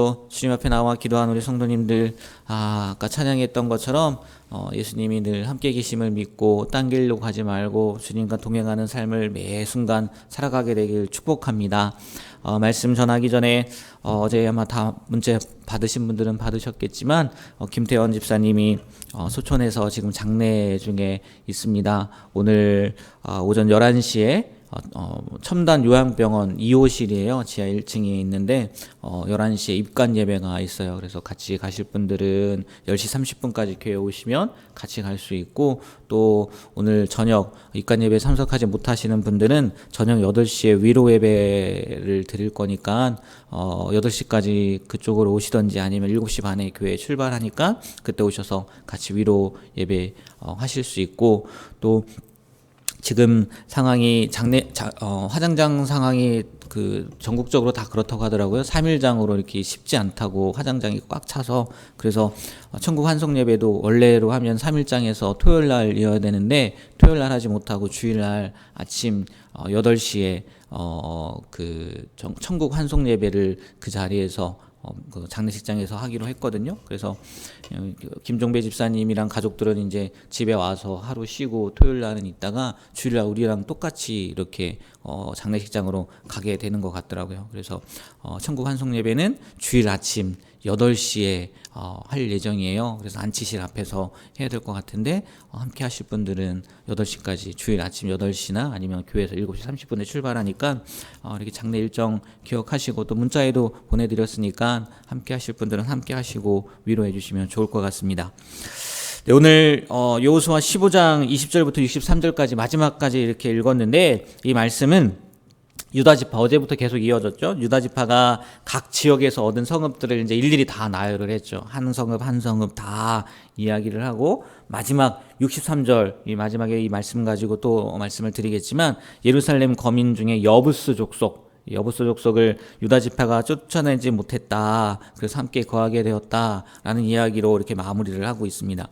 또 주님 앞에 나와 기도하는 우리 성도님들 아, 아까 찬양했던 것처럼 어, 예수님이 늘 함께 계심을 믿고 딴 길로 가지 말고 주님과 동행하는 삶을 매 순간 살아가게 되길 축복합니다. 어, 말씀 전하기 전에 어, 어제 아마 다 문제 받으신 분들은 받으셨겠지만 어, 김태원 집사님이 어, 소촌에서 지금 장례 중에 있습니다. 오늘 어, 오전 11시에 어, 어, 첨단 요양병원 2호실이에요. 지하 1층에 있는데 어, 11시에 입관 예배가 있어요. 그래서 같이 가실 분들은 10시 30분까지 교회 오시면 같이 갈 수 있고 또 오늘 저녁 입관 예배 참석하지 못하시는 분들은 저녁 8시에 위로 예배를 드릴 거니까 어, 8시까지 그쪽으로 오시던지 아니면 7시 반에 교회 출발하니까 그때 오셔서 같이 위로 예배 어, 하실 수 있고 또 지금 상황이 장례 자, 어, 화장장 상황이 그 전국적으로 다 그렇다고 하더라고요. 3일장으로 이렇게 쉽지 않다고 화장장이 꽉 차서 그래서 어, 천국 환송 예배도 원래로 하면 3일장에서 토요일 날 이어야 되는데 토요일 날 하지 못하고 주일 날 아침 어, 8시에 어, 그 정- 천국 환송 예배를 그 자리에서 어, 그 장례식장에서 하기로 했거든요. 그래서 김종배 집사님이랑 가족들은 이제 집에 와서 하루 쉬고 토요일 날은 있다가 주일 날 우리랑 똑같이 이렇게 어, 장례식장으로 가게 되는 것 같더라고요. 그래서 어, 천국 환송 예배는 주일 아침 8시에 어, 할 예정이에요. 그래서 안치실 앞에서 해야 될 것 같은데 어, 함께 하실 분들은 8시까지 주일 아침 8시나 아니면 교회에서 7시 30분에 출발하니까 어, 이렇게 장례 일정 기억하시고 또 문자에도 보내드렸으니까 함께 하실 분들은 함께 하시고 위로해 주시면 좋을 것 같습니다. 네, 오늘 어, 여호수아 15장 20절부터 63절까지 마지막까지 이렇게 읽었는데 이 말씀은 유다 지파 어제부터 계속 이어졌죠. 유다 지파가 각 지역에서 얻은 성읍들을 이제 일일이 다 나열을 했죠. 한 성읍 한 성읍 다 이야기를 하고 마지막 63절 이 마지막에 이 말씀 가지고 또 말씀을 드리겠지만 예루살렘 거민 중에 여부스 족속 여부스 족속을 유다 지파가 쫓아내지 못했다. 그래서 함께 거하게 되었다라는 이야기로 이렇게 마무리를 하고 있습니다.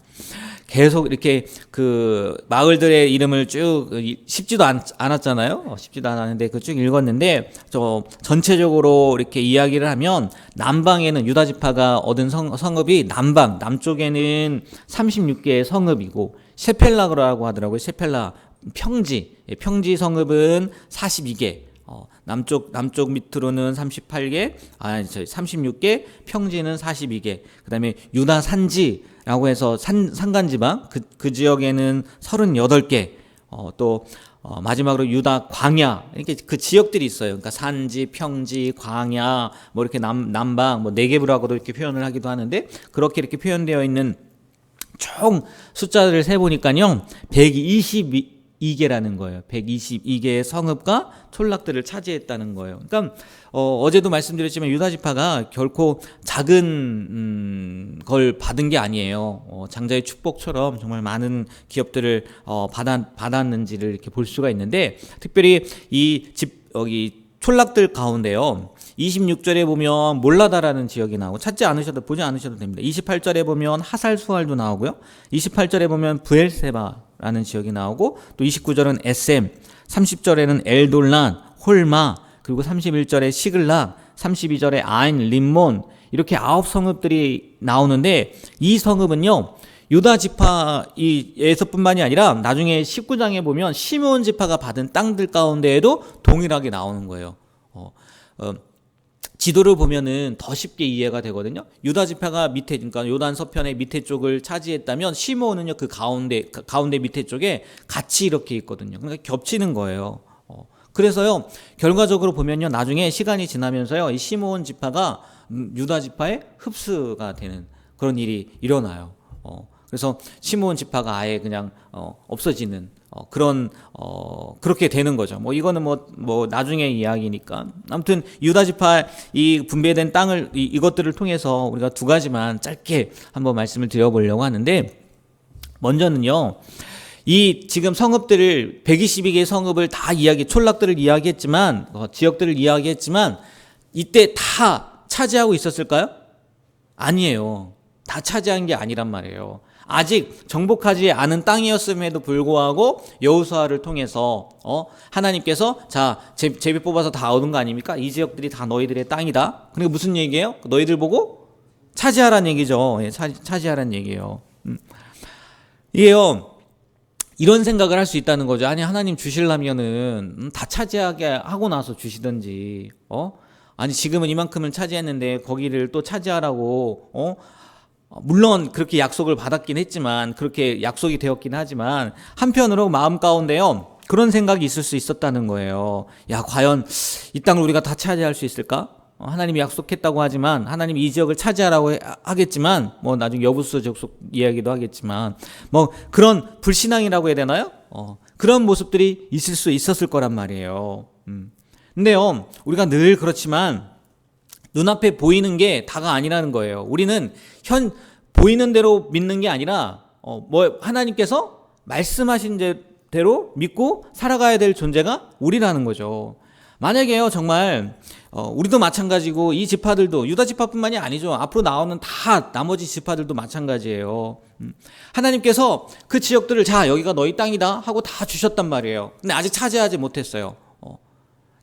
계속 이렇게 그 마을들의 이름을 쭉 쉽지도 않, 않았잖아요. 어, 쉽지도 않았는데 그 쭉 읽었는데 저 전체적으로 이렇게 이야기를 하면 남방에는 유다 지파가 얻은 성, 성읍이 남방 남쪽에는 36개의 성읍이고 셰펠라라고 하더라고요. 셰펠라 평지 예, 평지 성읍은 42개. 어, 남쪽 남쪽 밑으로는 38개, 아, 저 36개, 평지는 42개. 그다음에 유다 산지라고 해서 산 산간 지방 그, 그 지역에는 38개. 어, 또 어, 마지막으로 유다 광야 이렇게 그 지역들이 있어요. 그러니까 산지, 평지, 광야 뭐 이렇게 남 남방 뭐 네개부라고도 이렇게 표현을 하기도 하는데 그렇게 이렇게 표현되어 있는 총 숫자를 세 보니까요. 122 개라는 거예요. 122개의 성읍과 촌락들을 차지했다는 거예요. 그러니까 어, 어제도 말씀드렸지만 유다 지파가 결코 작은 음, 걸 받은 게 아니에요. 어, 장자의 축복처럼 정말 많은 기업들을 어, 받았, 받았는지를 이렇게 볼 수가 있는데 특별히 이 집 여기 촌락들 가운데요. 26절에 보면 몰라다라는 지역이 나오고 찾지 않으셔도 보지 않으셔도 됩니다. 28절에 보면 하살 수알도 나오고요. 28절에 보면 부엘세바 라는 지역이 나오고 또 29절은 SM, 30절에는 엘돌란, 홀마, 그리고 31절에 시글락, 32절에 아인, 림몬 이렇게 아홉 성읍들이 나오는데 이 성읍은요. 유다 지파에서뿐만이 아니라 나중에 19장에 보면 시므온 지파가 받은 땅들 가운데에도 동일하게 나오는 거예요. 어, 어, 지도를 보면은 더 쉽게 이해가 되거든요. 유다 지파가 밑에 그러니까 요단 서편의 밑에 쪽을 차지했다면 시므온은요 그 가운데 그 가운데 밑에 쪽에 같이 이렇게 있거든요. 그러니까 겹치는 거예요. 어, 그래서요 결과적으로 보면요 나중에 시간이 지나면서요 이 시므온 지파가 음, 유다 지파의 흡수가 되는 그런 일이 일어나요. 어, 그래서 시므온 지파가 아예 그냥 어, 없어지는 어, 그런 어, 그렇게 되는 거죠. 뭐 이거는 뭐뭐 나중에 이야기니까 아무튼 유다 지파 이 분배된 땅을 이, 이것들을 통해서 우리가 두 가지만 짧게 한번 말씀을 드려보려고 하는데 먼저는요. 이 지금 성읍들을 122개의 성읍을 다 이야기 촌락들을 이야기했지만 어, 지역들을 이야기했지만 이때 다 차지하고 있었을까요? 아니에요. 다 차지한 게 아니란 말이에요. 아직 정복하지 않은 땅이었음에도 불구하고 여호수아를 통해서 어 하나님께서 자 제, 제비 뽑아서 다 얻은 거 아닙니까? 이 지역들이 다 너희들의 땅이다. 그러니까 무슨 얘기예요? 너희들 보고 차지하란 얘기죠. 예, 차, 차지하란 얘기예요. 음. 이게요. 이런 생각을 할 수 있다는 거죠. 아니 하나님 주실라면은 음, 다 차지하게 하고 나서 주시든지 어 아니 지금은 이만큼을 차지했는데 거기를 또 차지하라고 어 어, 물론 그렇게 약속을 받았긴 했지만 그렇게 약속이 되었긴 하지만 한편으로 마음 가운데요 그런 생각이 있을 수 있었다는 거예요. 야 과연 이 땅을 우리가 다 차지할 수 있을까? 어, 하나님이 약속했다고 하지만 하나님이 이 지역을 차지하라고 해- 하겠지만 뭐 나중에 여부수 족속 이야기도 하겠지만 뭐 그런 불신앙이라고 해야 되나요? 어, 그런 모습들이 있을 수 있었을 거란 말이에요. 음. 근데요 우리가 늘 그렇지만 눈앞에 보이는 게 다가 아니라는 거예요. 우리는 현 보이는 대로 믿는 게 아니라 어, 뭐 하나님께서 말씀하신 제- 대로 믿고 살아가야 될 존재가 우리라는 거죠. 만약에요 정말 어, 우리도 마찬가지고 이 지파들도 유다 지파뿐만이 아니죠. 앞으로 나오는 다 나머지 지파들도 마찬가지예요. 음. 하나님께서 그 지역들을 자 여기가 너희 땅이다 하고 다 주셨단 말이에요. 근데 아직 차지하지 못했어요.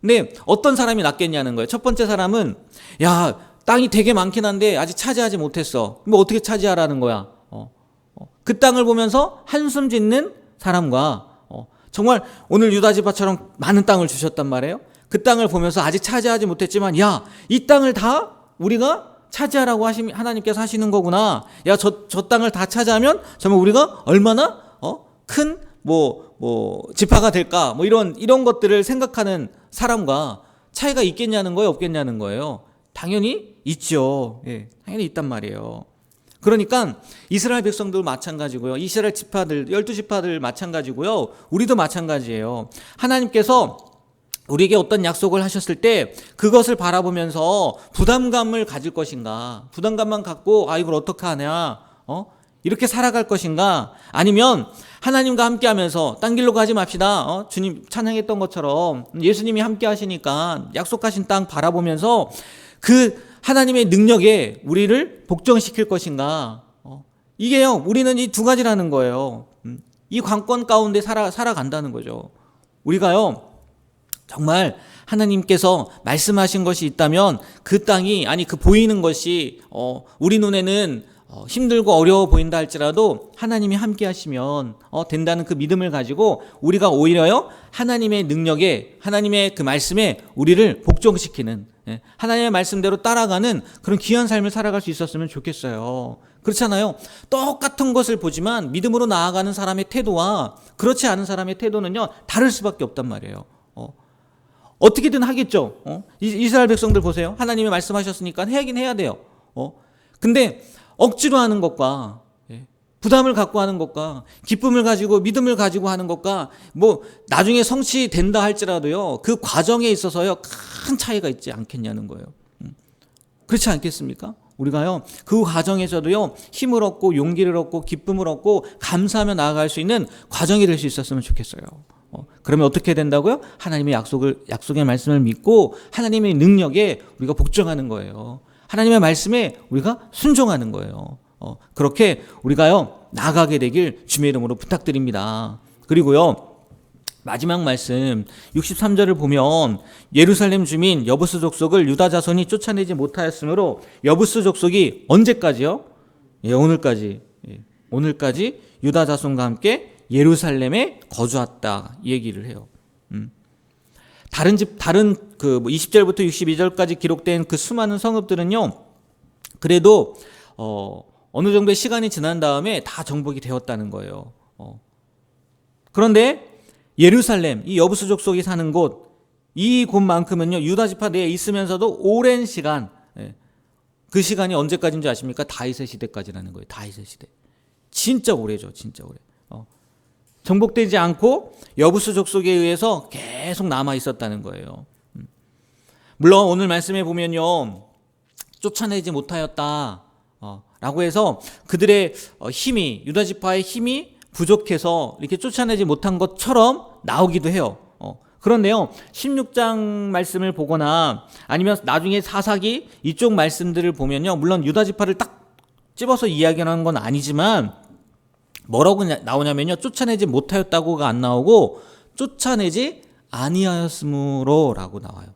어, 근데 어떤 사람이 낫겠냐는 거예요. 첫 번째 사람은 야 땅이 되게 많긴 한데 아직 차지하지 못했어. 뭐 어떻게 차지하라는 거야? 어, 어. 그 땅을 보면서 한숨 짓는 사람과 어, 정말 오늘 유다 지파처럼 많은 땅을 주셨단 말이에요. 그 땅을 보면서 아직 차지하지 못했지만 야 이 땅을 다 우리가 차지하라고 하시 하나님께서 하시는 거구나. 야저저 땅을 다 차지하면 정말 우리가 얼마나 어 큰뭐 뭐 지파가 될까 뭐 이런 이런 것들을 생각하는 사람과 차이가 있겠냐는 거예요, 없겠냐는 거예요. 당연히 있죠. 예, 당연히 있단 말이에요. 그러니까 이스라엘 백성들 마찬가지고요. 이스라엘 지파들 열두 지파들 마찬가지고요. 우리도 마찬가지예요. 하나님께서 우리에게 어떤 약속을 하셨을 때 그것을 바라보면서 부담감을 가질 것인가? 부담감만 갖고 아 이걸 어떻게 하냐? 어? 이렇게 살아갈 것인가? 아니면 하나님과 함께 하면서 딴 길로 가지 맙시다. 어? 주님 찬양했던 것처럼 예수님이 함께 하시니까 약속하신 땅 바라보면서 그 하나님의 능력에 우리를 복종시킬 것인가? 어? 이게요, 우리는 이 두 가지라는 거예요. 음, 이 관건 가운데 살아, 살아간다는 거죠. 우리가요, 정말 하나님께서 말씀하신 것이 있다면 그 땅이 아니 그 보이는 것이 어 우리 눈에는 어 힘들고 어려워 보인다 할지라도 하나님이 함께 하시면 어 된다는 그 믿음을 가지고 우리가 오히려요 하나님의 능력에 하나님의 그 말씀에 우리를 복종시키는 예, 하나님의 말씀대로 따라가는 그런 귀한 삶을 살아갈 수 있었으면 좋겠어요. 그렇잖아요. 똑같은 것을 보지만 믿음으로 나아가는 사람의 태도와 그렇지 않은 사람의 태도는요 다를 수밖에 없단 말이에요. 어, 어떻게든 하겠죠. 어? 이- 이스라엘 백성들 보세요. 하나님이 말씀하셨으니까 해야긴 해야 돼요. 어? 근데 억지로 하는 것과 예, 부담을 갖고 하는 것과 기쁨을 가지고 믿음을 가지고 하는 것과 뭐 나중에 성취된다 할지라도요. 그 과정에 있어서요. 큰 차이가 있지 않겠냐는 거예요. 음. 그렇지 않겠습니까? 우리가요 그 과정에서도요 힘을 얻고 용기를 얻고 기쁨을 얻고 감사하며 나아갈 수 있는 과정이 될 수 있었으면 좋겠어요. 어, 그러면 어떻게 된다고요? 하나님의 약속을 약속의 말씀을 믿고 하나님의 능력에 우리가 복종하는 거예요. 하나님의 말씀에 우리가 순종하는 거예요. 어, 그렇게 우리가요 나가게 되길 주님의 이름으로 부탁드립니다. 그리고요 마지막 말씀 63절을 보면 예루살렘 주민 여부스 족속을 유다 자손이 쫓아내지 못하였으므로 여부스 족속이 언제까지요? 예, 오늘까지 예, 오늘까지 유다 자손과 함께 예루살렘에 거주했다 이 얘기를 해요. 음. 다른 집 다른 그뭐 20절부터 62절까지 기록된 그 수많은 성읍들은요. 그래도 어 어느 정도의 시간이 지난 다음에 다 정복이 되었다는 거예요. 어. 그런데 예루살렘 이 여부수 족속이 사는 곳 이 곳만큼은요 유다 지파 내에 있으면서도 오랜 시간 예, 그 시간이 언제까지인지 아십니까? 다윗의 시대까지라는 거예요. 다윗의 시대. 진짜 오래죠. 진짜 오래. 어. 정복되지 않고 여부수 족속에 의해서 계속 남아 있었다는 거예요. 음. 물론 오늘 말씀에 보면요. 쫓아내지 못하였다. 어, 라고 해서 그들의 어, 힘이 유다 지파의 힘이 부족해서 이렇게 쫓아내지 못한 것처럼 나오기도 해요. 어, 그런데요. 16장 말씀을 보거나 아니면 나중에 사사기 이쪽 말씀들을 보면요. 물론 유다 지파를 딱 집어서 이야기하는 건 아니지만 뭐라고 냐- 나오냐면요. 쫓아내지 못하였다고가 안 나오고 쫓아내지 아니하였으므로라고 나와요.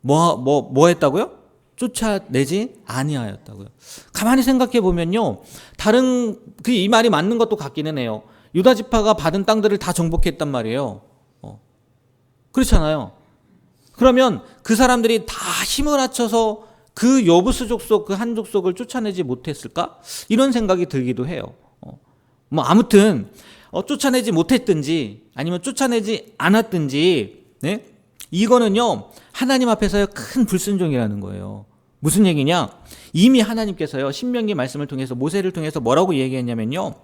뭐뭐 뭐 했다고요? 쫓아내지 아니하였다고요. 가만히 생각해 보면요. 다른 그 이 말이 맞는 것도 같기는 해요. 유다 지파가 받은 땅들을 다 정복했단 말이에요. 어. 그렇잖아요. 그러면 그 사람들이 다 힘을 합쳐서 그 여부수 족속 그 한 족속을 쫓아내지 못했을까? 이런 생각이 들기도 해요. 어. 뭐 아무튼 어, 쫓아내지 못했든지 아니면 쫓아내지 않았든지 네? 이거는요 하나님 앞에서요 큰 불순종이라는 거예요. 무슨 얘기냐? 이미 하나님께서요 신명기 말씀을 통해서 모세를 통해서 뭐라고 얘기했냐면요.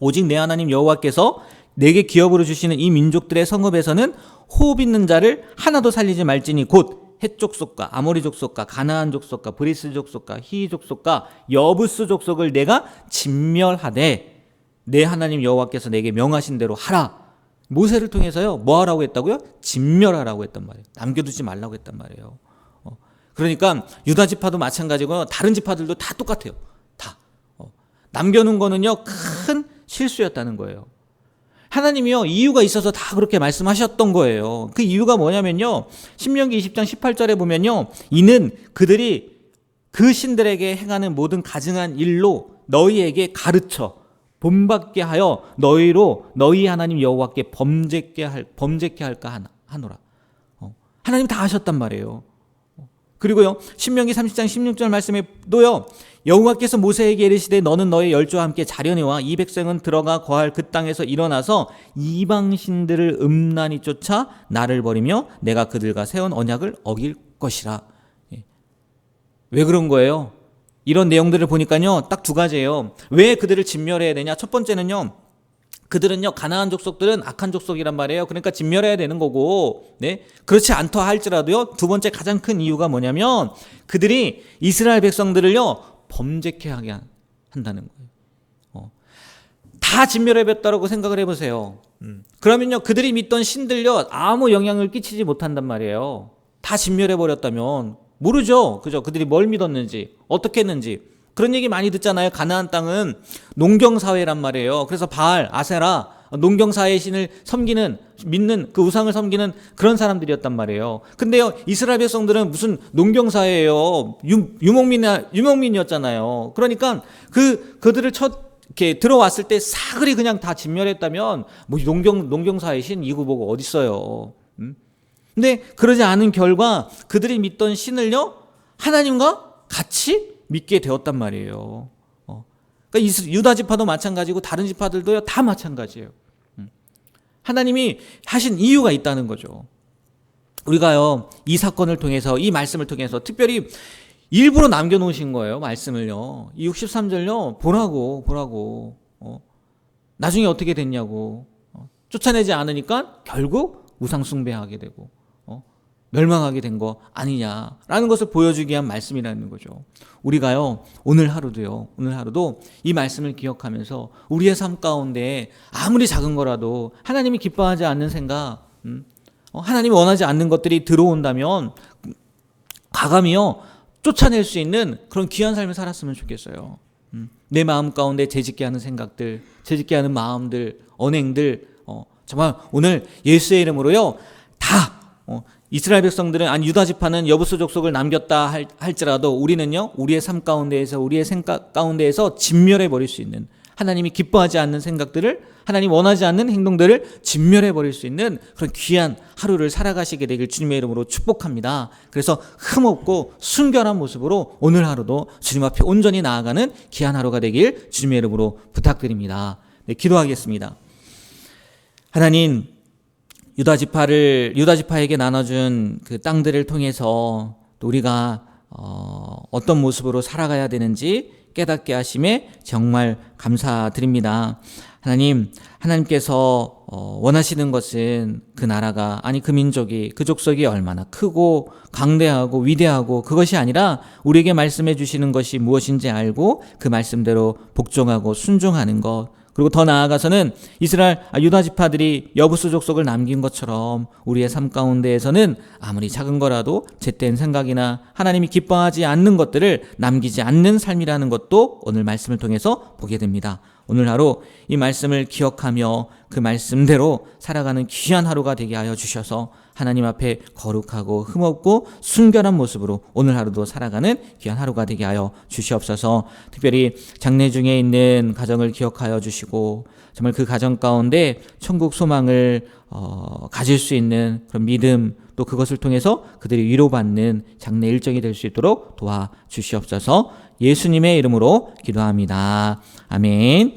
오직 내 하나님 여호와께서 내게 기업으로 주시는 이 민족들의 성읍에서는 호흡 있는 자를 하나도 살리지 말지니 곧 헷 족속과 아모리 족속과 가나안 족속과 브리스 족속과 히이 족속과 여부스 족속을 내가 진멸하되 내 하나님 여호와께서 내게 명하신 대로 하라. 모세를 통해서요 뭐 하라고 했다고요? 진멸하라고 했단 말이에요. 남겨두지 말라고 했단 말이에요. 어. 그러니까 유다 지파도 마찬가지고요. 다른 지파들도 다 똑같아요. 다 어. 남겨놓은 거는요 큰 실수였다는 거예요. 하나님이요 이유가 있어서 다 그렇게 말씀하셨던 거예요. 그 이유가 뭐냐면요 신명기 20장 18절에 보면요 이는 그들이 그 신들에게 행하는 모든 가증한 일로 너희에게 가르쳐 본받게 하여 너희로 너희 하나님 여호와께 범죄케 할 범죄케 할까 하노라. 어. 하나님 다 하셨단 말이에요. 어. 그리고요 신명기 30장 16절 말씀에도요 여호와께서 모세에게 이르시되 너는 너의 열조와 함께 자려내와 이 백성은 들어가 거할 그 땅에서 일어나서 이방 신들을 음란히 쫓아 나를 버리며 내가 그들과 세운 언약을 어길 것이라. 예. 왜 그런 거예요? 이런 내용들을 보니까요 딱 두 가지예요. 왜 그들을 진멸해야 되냐? 첫 번째는요. 그들은요 가나안 족속들은 악한 족속이란 말이에요. 그러니까 진멸해야 되는 거고, 네 그렇지 않다 할지라도요 두 번째 가장 큰 이유가 뭐냐면 그들이 이스라엘 백성들을요 범죄케 하게 한- 한다는 거예요. 어. 다 진멸해봤다라고 생각을 해보세요. 음. 그러면요 그들이 믿던 신들요 아무 영향을 끼치지 못한단 말이에요. 다 진멸해버렸다면 모르죠, 그죠? 그들이 뭘 믿었는지 어떻게 했는지 그런 얘기 많이 듣잖아요. 가나안 땅은 농경 사회란 말이에요. 그래서 바알, 아세라, 농경 사회의 신을 섬기는 믿는 그 우상을 섬기는 그런 사람들이었단 말이에요. 근데요 이스라엘 백성들은 무슨 농경 사회예요. 유, 유목민 유목민이었잖아요. 그러니까 그 그들을 첫 이렇게 들어왔을 때 사그리 그냥 다 진멸했다면 뭐 농경 농경 사회 신 이구 보고 어디 있어요. 음? 근데 그러지 않은 결과 그들이 믿던 신을요 하나님과 같이 믿게 되었단 말이에요. 어. 그러니까 유다 지파도 마찬가지고 다른 지파들도요 다 마찬가지예요. 음. 하나님이 하신 이유가 있다는 거죠. 우리가요 이 사건을 통해서 이 말씀을 통해서 특별히 일부러 남겨놓으신 거예요 말씀을요. 이 63절요 보라고 보라고 어. 나중에 어떻게 됐냐고 어. 쫓아내지 않으니까 결국 우상 숭배하게 되고 어. 멸망하게 된 거 아니냐라는 것을 보여주기 위한 말씀이라는 거죠. 우리가요 오늘 하루도요 오늘 하루도 이 말씀을 기억하면서 우리의 삶 가운데 아무리 작은 거라도 하나님이 기뻐하지 않는 생각, 음, 어, 하나님이 원하지 않는 것들이 들어온다면 과감히요 쫓아낼 수 있는 그런 귀한 삶을 살았으면 좋겠어요. 음, 내 마음 가운데 재짓게 하는 생각들, 재짓게 하는 마음들, 언행들, 어, 정말 오늘 예수의 이름으로요 다 어, 이스라엘 백성들은 아니 유다 지파는 여부수 족속을 남겼다 할, 할지라도 우리는요 우리의 삶 가운데에서 우리의 생각 가운데에서 진멸해 버릴 수 있는 하나님이 기뻐하지 않는 생각들을 하나님 원하지 않는 행동들을 진멸해 버릴 수 있는 그런 귀한 하루를 살아가시게 되길 주님의 이름으로 축복합니다. 그래서 흠없고 순결한 모습으로 오늘 하루도 주님 앞에 온전히 나아가는 귀한 하루가 되길 주님의 이름으로 부탁드립니다. 네, 기도하겠습니다. 하나님 유다 지파를 유다 지파에게 나눠준 그 땅들을 통해서 또 우리가 어, 어떤 모습으로 살아가야 되는지 깨닫게 하심에 정말 감사드립니다. 하나님, 하나님께서 어, 원하시는 것은 그 나라가 아니 그 민족이 그 족속이 얼마나 크고 강대하고 위대하고 그것이 아니라 우리에게 말씀해 주시는 것이 무엇인지 알고 그 말씀대로 복종하고 순종하는 것 그리고 더 나아가서는 이스라엘 아, 유다 지파들이 여부수 족속을 남긴 것처럼 우리의 삶 가운데에서는 아무리 작은 거라도 제때인 생각이나 하나님이 기뻐하지 않는 것들을 남기지 않는 삶이라는 것도 오늘 말씀을 통해서 보게 됩니다. 오늘 하루 이 말씀을 기억하며 그 말씀대로 살아가는 귀한 하루가 되게 하여 주셔서 하나님 앞에 거룩하고 흠없고 순결한 모습으로 오늘 하루도 살아가는 귀한 하루가 되게 하여 주시옵소서. 특별히 장래 중에 있는 가정을 기억하여 주시고 정말 그 가정 가운데 천국 소망을 어, 가질 수 있는 그런 믿음 또 그것을 통해서 그들이 위로받는 장래 일정이 될 수 있도록 도와 주시옵소서. 예수님의 이름으로 기도합니다. 아멘.